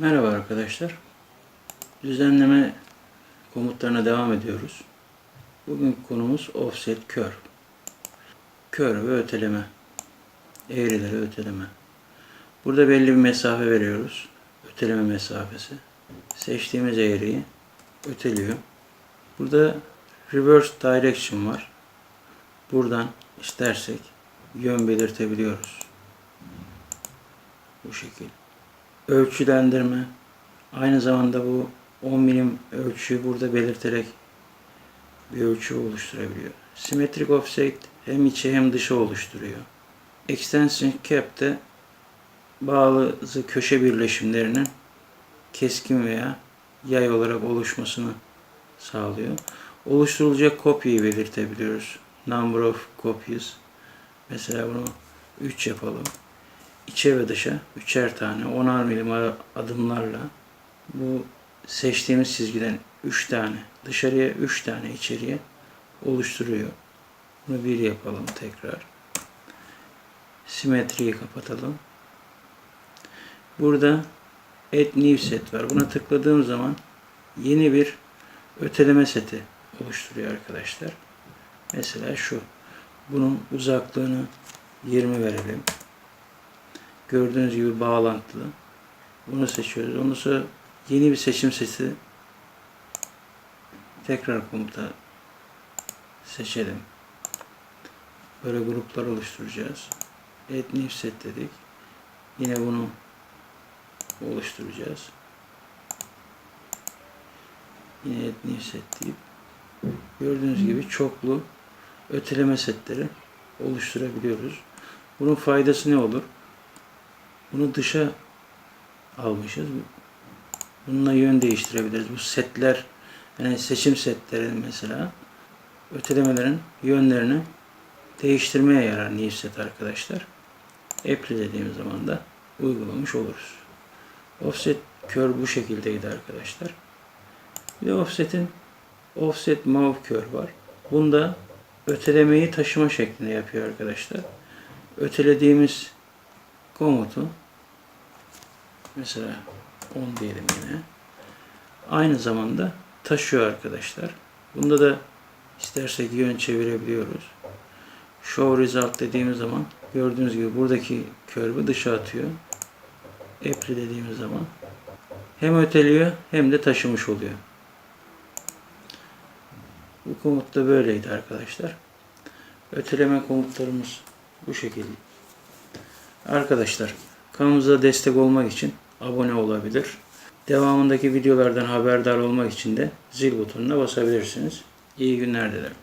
Merhaba arkadaşlar. Düzenleme komutlarına devam ediyoruz. Bugün konumuz offset kör. Kör ve öteleme. Eğrileri öteleme. Burada belli bir mesafe veriyoruz. Öteleme mesafesi. Seçtiğimiz eğriyi öteliyor. Burada reverse direction var. Buradan istersek yön belirtebiliyoruz. Bu şekil ölçülendirme. Aynı zamanda bu 10 milim ölçüyü burada belirterek bir ölçü oluşturabiliyor. Symmetric offset hem içi hem dışı oluşturuyor. Extension cap de bazı köşe birleşimlerinin keskin veya yay olarak oluşmasını sağlıyor. Oluşturulacak kopyayı belirtebiliyoruz. Number of copies. Mesela bunu 3 yapalım içe ve dışa üçer tane 10'ar milim adımlarla bu seçtiğimiz çizgiden 3 tane dışarıya 3 tane içeriye oluşturuyor. Bunu bir yapalım tekrar. Simetriyi kapatalım. Burada Add New Set var. Buna tıkladığım zaman yeni bir öteleme seti oluşturuyor arkadaşlar. Mesela şu. Bunun uzaklığını 20 verelim. Gördüğünüz gibi bağlantılı. Bunu seçiyoruz. Ondan sonra yeni bir seçim sesi tekrar komuta seçelim. Böyle gruplar oluşturacağız. Add new set dedik. Yine bunu oluşturacağız. Yine add new set deyip gördüğünüz gibi çoklu öteleme setleri oluşturabiliyoruz. Bunun faydası ne olur? Bunu dışa almışız. Bununla yön değiştirebiliriz. Bu setler yani seçim setleri mesela ötelemelerin yönlerini değiştirmeye yarar new set arkadaşlar. Apply dediğimiz zaman da uygulamış oluruz. Offset kör bu şekildeydi arkadaşlar. Bir de offset'in offset move kör var. Bunda ötelemeyi taşıma şeklinde yapıyor arkadaşlar. Ötelediğimiz komutu mesela 10 diyelim yine aynı zamanda taşıyor arkadaşlar. Bunda da istersek yön çevirebiliyoruz. Show result dediğimiz zaman gördüğünüz gibi buradaki körbü dışa atıyor. Apply dediğimiz zaman hem öteliyor hem de taşımış oluyor. Bu komut da böyleydi arkadaşlar. Öteleme komutlarımız bu şekilde. Arkadaşlar kanalımıza destek olmak için abone olabilir. Devamındaki videolardan haberdar olmak için de zil butonuna basabilirsiniz. İyi günler dilerim.